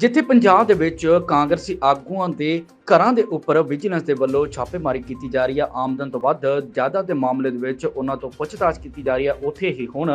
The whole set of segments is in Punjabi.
ਜਿੱਥੇ ਪੰਜਾਬ ਦੇ ਵਿੱਚ ਕਾਂਗਰਸੀ ਆਗੂਆਂ ਦੇ ਘਰਾਂ ਦੇ ਉੱਪਰ ਵਿਜੀਲੈਂਸ ਦੇ ਵੱਲੋਂ ਛਾਪੇਮਾਰੀ ਕੀਤੀ ਜਾ ਰਹੀ ਹੈ ਆਮਦਨ ਤੋਂ ਵੱਧ ਜ਼ਿਆਦਾ ਦੇ ਮਾਮਲੇ ਦੇ ਵਿੱਚ ਉਹਨਾਂ ਤੋਂ ਪੁੱਛਤਾਛ ਕੀਤੀ ਜਾ ਰਹੀ ਹੈ ਉੱਥੇ ਹੀ ਹੁਣ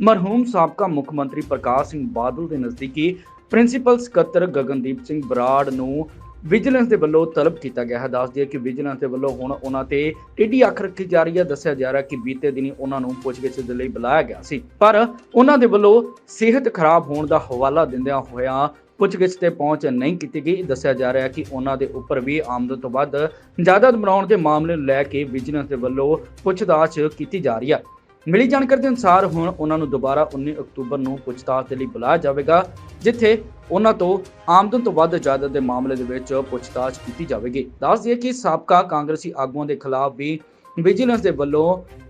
ਮਰਹੂਮ ਸਾਬਕਾ ਮੁੱਖ ਮੰਤਰੀ ਪ੍ਰਕਾਸ਼ ਸਿੰਘ ਬਾਦਲ ਦੇ ਨਜ਼ਦੀਕੀ ਪ੍ਰਿੰਸੀਪਲ ਸਕੱਤਰ ਗਗਨਦੀਪ ਸਿੰਘ ਬਰਾੜ ਨੂੰ ਵਿਜੀਲੈਂਸ ਦੇ ਵੱਲੋਂ ਤਲਬ ਕੀਤਾ ਗਿਆ ਹੈ। ਦੱਸ ਦਈਏ ਕਿ ਵਿਜੀਲੈਂਸ ਦੇ ਵੱਲੋਂ ਹੁਣ ਉਹਨਾਂ ਤੇ ਟੇਢੀ ਅੱਖ ਰੱਖੀ ਜਾ ਰਹੀ ਹੈ ਦੱਸਿਆ ਜਾ ਰਿਹਾ ਕਿ ਬੀਤੇ ਦਿਨੀ ਉਹਨਾਂ ਨੂੰ ਪੁੱਛਗਿੱਛ ਦੇ ਲਈ ਬੁਲਾਇਆ ਗਿਆ ਸੀ। ਪਰ ਉਹਨਾਂ ਦੇ ਵੱਲੋਂ ਸਿਹਤ ਖਰਾਬ ਹੋਣ ਦਾ ਹਵਾਲਾ ਦਿੰਦਿਆਂ ਹੋਇਆਂ ਪੁੱਛਗਿੱਛ ਤੇ ਪਹੁੰਚ ਨਹੀਂ ਕੀਤੀ ਗਈ। ਦੱਸਿਆ ਜਾ ਰਿਹਾ ਹੈ ਕਿ ਉਹਨਾਂ ਦੇ ਉੱਪਰ ਵੀ ਆਮਦਨ ਤੋਂ ਵੱਧ ਜਾਇਦਾਦ ਬਣਾਉਣ ਦੇ ਮਾਮਲੇ ਨੂੰ ਲੈ ਕੇ ਵਿਜੀਲੈਂਸ ਦੇ ਵੱਲੋਂ ਪੁੱਛਤਾਛ ਕੀਤੀ ਜਾ ਰਹੀ ਹੈ। ਮਿਲੀ ਜਾਣਕਾਰੀ ਦੇ ਅਨੁਸਾਰ ਹੁਣ ਉਹਨਾਂ ਨੂੰ ਦੁਬਾਰਾ 19 ਅਕਤੂਬਰ ਨੂੰ ਪੁੱਛਤਾਛ ਦੇ ਲਈ ਬੁਲਾਇਆ ਜਾਵੇਗਾ, ਜਿੱਥੇ ਉਹਨਾਂ ਤੋਂ ਆਮਦਨ ਤੋਂ ਵੱਧ ਜਾਇਦਾਦ ਦੇ ਮਾਮਲੇ ਦੇ ਵਿੱਚ ਪੁੱਛਤਾਛ ਕੀਤੀ ਜਾਵੇਗੀ। ਦੱਸ ਦਈਏ ਕਿ ਸਾਬਕਾ ਕਾਂਗਰਸੀ ਆਗੂਆਂ ਦੇ ਖਿਲਾਫ ਵੀ ਵਿਜੀਲੈਂਸ ਦੇ ਵੱਲੋਂ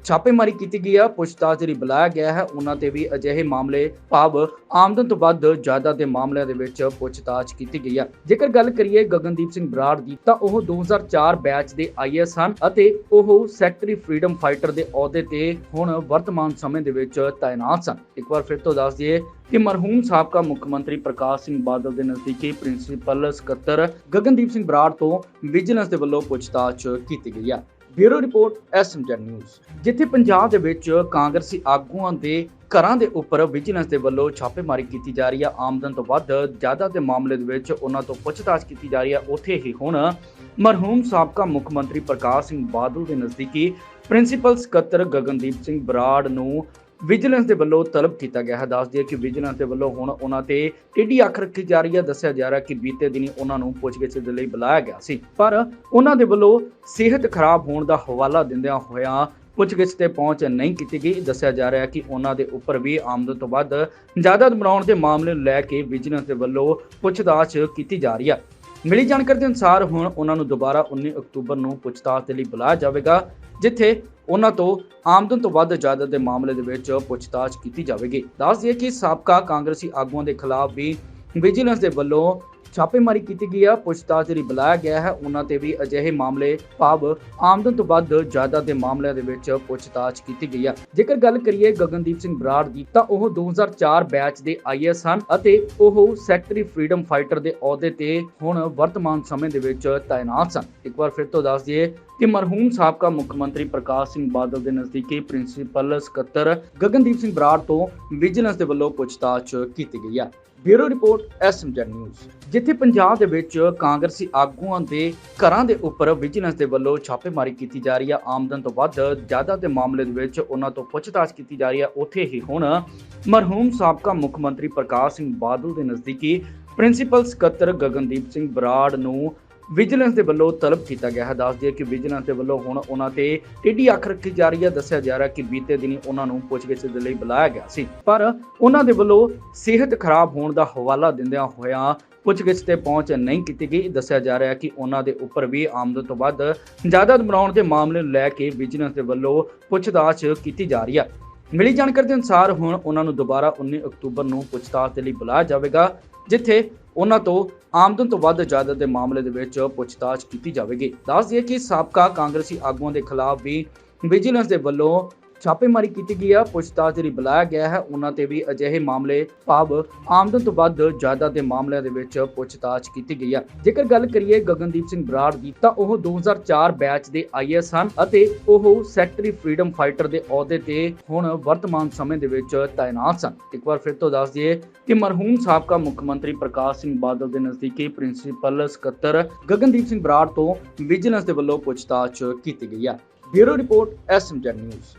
ਛਾਪੇਮਾਰੀ ਕੀਤੀ ਗਈ ਹੈ। ਪੁੱਛਤਾਛ ਲਈ ਬੁਲਾਇਆ ਗਿਆ ਹੈ, ਉਹਨਾਂ ਤੇ ਵੀ ਅਜਿਹੇ ਮਾਮਲੇ ਭਾਵ ਆਮਦਨ ਤੋਂ ਵੱਧ ਜਾਇਦਾਦ ਦੇ ਮਾਮਲਿਆਂ ਦੇ ਵਿੱਚ ਪੁੱਛਤਾਛ ਕੀਤੀ ਗਈ ਹੈ। ਜੇਕਰ ਗੱਲ ਕਰੀਏ ਗਗਨਦੀਪ ਸਿੰਘ ਬਰਾੜ ਦੀ, ਤਾਂ ਉਹ 2004 ਬੈਚ ਦੇ ਆਈਐਸ ਹਨ ਅਤੇ ਉਹ ਸੈਕਟਰੀ ਫਰੀडम ਫਾਈਟਰ ਦੇ ਅਹੁਦੇ ਤੇ ਹੁਣ ਵਰਤਮਾਨ ਸਮੇਂ ਦੇ ਵਿੱਚ ਤਾਇਨਾਤ ਸਨ। ਇੱਕ ਵਾਰ ਫਿਰ ਤੋਂ ਦੱਸ ਦਈਏ ਕਿ ਮਰਹੂਮ ਸਾਬਕਾ ਮੁੱਖ ਮੰਤਰੀ ਪ੍ਰਕਾਸ਼ ਸਿੰਘ ਬਾਦਲ ਦੇ ਨਜ਼ਦੀਕੀ ਪ੍ਰਿੰਸੀਪਲ ਸਕੱਤਰ ਗਗਨਦੀਪ ਸਿੰਘ ਬਰਾੜ ਤੋਂ ਵਿਜੀਲੈਂਸ ਦੇ ਵੱਲੋਂ ਪੁੱਛਤਾਛ ਕੀਤੀ ਗਈ ਹੈ। ਬਿਊਰੋ ਰਿਪੋਰਟ ਐਸਐਮਜਨ ਨਿਊਜ਼ ਜਿੱਥੇ ਪੰਜਾਬ ਦੇ ਵਿੱਚ ਕਾਂਗਰਸੀ ਆਗੂਆਂ ਦੇ ਘਰਾਂ ਦੇ ਉੱਪਰ ਵਿਜੀਲੈਂਸ ਦੇ ਵੱਲੋਂ ਛਾਪੇਮਾਰੀ ਕੀਤੀ ਜਾ ਰਹੀ ਹੈ ਆਮਦਨ ਤੋਂ ਵੱਧ ਜ਼ਿਆਦਾ ਦੇ ਮਾਮਲੇ ਦੇ ਵਿੱਚ ਉਹਨਾਂ ਤੋਂ ਪੁੱਛਤਾਛ ਕੀਤੀ ਜਾ ਰਹੀ ਹੈ ਉੱਥੇ ਹੀ ਹੁਣ ਮਰਹੂਮ ਸਾਬਕਾ ਮੁੱਖ ਮੰਤਰੀ ਪ੍ਰਕਾਸ਼ ਸਿੰਘ ਬਾਦਲ ਦੇ ਨਜ਼ਦੀਕੀ ਪ੍ਰਿੰਸੀਪਲ ਸਕੱਤਰ ਗਗਨਦੀਪ ਸਿੰਘ ਬਰਾੜ ਨੂੰ ਵਿਜੀਲੈਂਸ ਦੇ ਵੱਲੋਂ ਤਲਬ ਕੀਤਾ ਗਿਆ ਹੈ। ਦੱਸ ਦਈਏ ਕਿ ਵਿਜੀਲੈਂਸ ਦੇ ਵੱਲੋਂ ਹੁਣ ਉਹਨਾਂ ਤੇ ਟੇਢੀ ਅੱਖ ਰੱਖੀ ਜਾ ਰਹੀ ਹੈ। ਦੱਸਿਆ ਜਾ ਰਿਹਾ ਕਿ ਬੀਤੇ ਦਿਨੀ ਉਹਨਾਂ ਨੂੰ ਪੁੱਛਗਿੱਛ ਦੇ ਲਈ ਬੁਲਾਇਆ ਗਿਆ ਸੀ। ਪਰ ਉਹਨਾਂ ਦੇ ਵੱਲੋਂ ਸਿਹਤ ਖਰਾਬ ਹੋਣ ਦਾ ਹਵਾਲਾ ਦਿੰਦਿਆਂ ਹੋਇਆਂ ਪੁੱਛਗਿੱਛ ਤੇ ਪਹੁੰਚ ਨਹੀਂ ਕੀਤੀ ਗਈ। ਦੱਸਿਆ ਜਾ ਰਿਹਾ ਕਿ ਉਹਨਾਂ ਦੇ ਉੱਪਰ ਵੀ ਆਮਦਨ ਤੋਂ ਵੱਧ ਜਾਇਦਾਦ ਬਣਾਉਣ ਦੇ ਮਾਮਲੇ ਨੂੰ ਲੈ ਕੇ ਵਿਜੀਲੈਂਸ ਦੇ ਵੱਲੋਂ ਪੁੱਛਤਾਛ ਕੀਤੀ ਜਾ ਰਹੀ ਹੈ। ਮਿਲੀ ਜਾਣਕਾਰੀ ਦੇ ਅਨੁਸਾਰ ਹੁਣ ਉਹਨਾਂ ਨੂੰ ਦੁਬਾਰਾ 19 ਅਕਤੂਬਰ ਨੂੰ ਪੁੱਛਤਾਛ ਦੇ ਲਈ ਬੁਲਾਇਆ ਜਾਵੇਗਾ, ਜਿੱਥੇ ਉਹਨਾਂ ਤੋਂ ਆਮਦਨ ਤੋਂ ਵੱਧ ਜਾਇਦਾਦ ਦੇ ਮਾਮਲੇ ਦੇ ਵਿੱਚ ਪੁੱਛਤਾਛ ਕੀਤੀ ਜਾਵੇਗੀ। ਦੱਸ ਦਈਏ ਕਿ ਸਾਬਕਾ ਕਾਂਗਰਸੀ ਆਗੂਆਂ ਦੇ ਖਿਲਾਫ ਵੀ ਵਿਜੀਲੈਂਸ ਦੇ ਵੱਲੋਂ ਛਾਪੇਮਾਰੀ ਕੀਤੀ ਗਈ ਹੈ। ਪੁੱਛਤਾਛ ਦੇ ਬੁਲਾਇਆ ਗਿਆ ਹੈ, ਉਹਨਾਂ ਤੇ ਵੀ ਅਜਿਹੇ ਮਾਮਲੇ ਭਾਵ ਆਮਦਨ ਤੋਂ ਵੱਧ ਜਾਇਦਾਦ ਦੇ ਮਾਮਲਿਆਂ ਦੇ ਵਿੱਚ ਪੁੱਛਤਾਛ ਕੀਤੀ ਗਈ ਹੈ। ਜੇਕਰ ਗੱਲ ਕਰੀਏ ਗਗਨਦੀਪ ਸਿੰਘ ਬਰਾੜ ਦੀ, ਤਾਂ ਉਹ 2004 ਬੈਚ ਦੇ ਆਈਐਸ ਹਨ ਅਤੇ ਉਹ ਸੈਕਟਰੀ ਫਰੀडम ਫਾਈਟਰ ਦੇ ਅਹੁਦੇ ਤੇ ਹੁਣ ਵਰਤਮਾਨ ਸਮੇਂ ਦੇ ਵਿੱਚ ਤਾਇਨਾਤ ਸਨ। ਇੱਕ ਵਾਰ ਫਿਰ ਤੋਂ ਦੱਸ ਦਈਏ ਕਿ ਮਰਹੂਮ ਸਾਬਕਾ ਮੁੱਖ ਮੰਤਰੀ ਪ੍ਰਕਾਸ਼ ਸਿੰਘ ਬਾਦਲ ਦੇ ਨਜ਼ਦੀਕੀ ਪ੍ਰਿੰਸੀਪਲ ਸਕੱਤਰ ਗਗਨਦੀਪ ਸਿੰਘ ਬਰਾੜ ਤੋਂ ਵਿਜੀਲੈਂਸ ਦੇ ਵੱਲੋਂ ਪੁੱਛਤਾਛ ਕੀਤੀ ਗਈ ਹੈ। ਬਿਊਰੋ ਰਿਪੋਰਟ ਐਸਐਮਜਨ ਨਿਊਜ਼। ਜਿੱਥੇ ਪੰਜਾਬ ਦੇ ਵਿੱਚ ਕਾਂਗਰਸੀ ਆਗੂਆਂ ਦੇ ਘਰਾਂ ਦੇ ਉੱਪਰ ਵਿਜੀਲੈਂਸ ਦੇ ਵੱਲੋਂ ਛਾਪੇਮਾਰੀ ਕੀਤੀ ਜਾ ਰਹੀ ਹੈ। ਆਮਦਨ ਤੋਂ ਵੱਧ ਜ਼ਿਆਦਾ ਦੇ ਮਾਮਲੇ ਦੇ ਵਿੱਚ ਉਹਨਾਂ ਤੋਂ ਪੁੱਛਤਾਛ ਕੀਤੀ ਜਾ ਰਹੀ ਹੈ। ਉੱਥੇ ਹੀ ਹੁਣ ਮਰਹੂਮ ਸਾਬਕਾ ਮੁੱਖ ਮੰਤਰੀ ਪ੍ਰਕਾਸ਼ ਸਿੰਘ ਬਾਦਲ ਦੇ ਨਜ਼ਦੀਕੀ ਪ੍ਰਿੰਸੀਪਲ ਸਕੱਤਰ ਗਗਨਦੀਪ ਸਿੰਘ ਬਰਾੜ ਨੂੰ ਵਿਜੀਲੈਂਸ ਦੇ ਵੱਲੋਂ ਤਲਬ ਕੀਤਾ ਗਿਆ ਹੈ। ਦੱਸ ਦਈਏ ਕਿ ਵਿਜੀਲੈਂਸ ਦੇ ਵੱਲੋਂ ਹੁਣ ਉਹਨਾਂ ਤੇ ਟੇਢੀ ਅੱਖ ਰੱਖੀ ਜਾ ਰਹੀ ਹੈ। ਦੱਸਿਆ ਜਾ ਰਿਹਾ ਕਿ ਬੀਤੇ ਦਿਨੀ ਉਹਨਾਂ ਨੂੰ ਪੁੱਛਗਿੱਛ ਦੇ ਲਈ ਬੁਲਾਇਆ ਗਿਆ ਸੀ। ਪਰ ਉਹਨਾਂ ਦੇ ਵੱਲੋਂ ਸਿਹਤ ਖਰਾਬ ਹੋਣ ਦਾ ਹਵਾਲਾ ਦਿੰਦਿਆਂ ਹੋਇਆਂ ਪੁੱਛਗਿੱਛ ਤੇ ਪਹੁੰਚ ਨਹੀਂ ਕੀਤੀ ਗਈ। ਦੱਸਿਆ ਜਾ ਰਿਹਾ ਕਿ ਉਹਨਾਂ ਦੇ ਉੱਪਰ ਵੀ ਆਮਦਨ ਤੋਂ ਵੱਧ ਜਾਇਦਾਦ ਬਣਾਉਣ ਦੇ ਮਾਮਲੇ ਨੂੰ ਲੈ ਕੇ ਵਿਜੀਲੈਂਸ ਦੇ ਵੱਲੋਂ ਪੁੱਛਤਾਛ ਕੀਤੀ ਜਾ ਰਹੀ ਹੈ। ਮਿਲੀ ਜਾਣਕਾਰੀ ਦੇ ਅਨੁਸਾਰ ਹੁਣ ਉਹਨਾਂ ਨੂੰ ਦੁਬਾਰਾ 19 ਅਕਤੂਬਰ ਨੂੰ ਪੁੱਛਤਾਛ ਦੇ ਲਈ ਬੁਲਾਇਆ ਜਾਵੇਗਾ। ਜਿੱਥੇ ਉਹਨਾਂ ਤੋਂ ਆਮਦਨ ਤੋਂ ਵੱਧ ਜਾਇਦਾਦ ਦੇ ਮਾਮਲੇ ਦੇ ਵਿੱਚ ਪੁੱਛਤਾਛ ਕੀਤੀ ਜਾਵੇਗੀ। ਦੱਸ ਦਈਏ ਕਿ ਸਾਬਕਾ ਕਾਂਗਰਸੀ ਆਗੂਆਂ ਦੇ ਖਿਲਾਫ ਵੀ ਵਿਜੀਲੈਂਸ ਦੇ ਵੱਲੋਂ ਛਾਪੇਮਾਰੀ ਕੀਤੀ ਗਈ ਹੈ। ਪੁੱਛਤਾਛ ਲਈ ਬੁਲਾਇਆ ਗਿਆ ਹੈ, ਉਹਨਾਂ ਤੇ ਵੀ ਅਜਿਹੇ ਮਾਮਲੇ ਭਾਵ ਆਮਦਨ ਤੋਂ ਵੱਧ ਜਾਇਦਾਦ ਦੇ ਮਾਮਲਿਆਂ ਦੇ ਵਿੱਚ ਪੁੱਛਤਾਛ ਕੀਤੀ ਗਈ ਹੈ। ਜੇਕਰ ਗੱਲ ਕਰੀਏ ਗਗਨਦੀਪ ਸਿੰਘ ਬਰਾੜ ਦੀ, ਤਾਂ ਉਹ 2004 ਬੈਚ ਦੇ ਆਈਐਸ ਹਨ ਅਤੇ ਉਹ ਸੈਕਟਰੀ ਫਰੀडम ਫਾਈਟਰ ਦੇ ਅਹੁਦੇ ਤੇ ਹੁਣ ਵਰਤਮਾਨ ਸਮੇਂ ਦੇ ਵਿੱਚ ਤਾਇਨਾਤ ਸਨ। ਇੱਕ ਵਾਰ ਫਿਰ ਤੋਂ ਦੱਸ ਦਈਏ ਕਿ ਮਰਹੂਮ ਸਾਬਕਾ ਮੁੱਖ ਮੰਤਰੀ ਪ੍ਰਕਾਸ਼ ਸਿੰਘ ਬਾਦਲ ਦੇ ਨਜ਼ਦੀਕੀ ਪ੍ਰਿੰਸੀਪਲ ਸਕੱਤਰ ਗਗਨਦੀਪ ਸਿੰਘ ਬਰਾੜ ਤੋਂ ਵਿਜੀਲੈਂਸ ਦੇ ਵੱਲੋਂ ਪੁੱਛਤਾਛ ਕੀਤੀ ਗਈ ਹੈ। ਬਿਊਰੋ ਰਿਪੋਰਟ ਐਸਐਮਜਨ ਨਿਊਜ਼।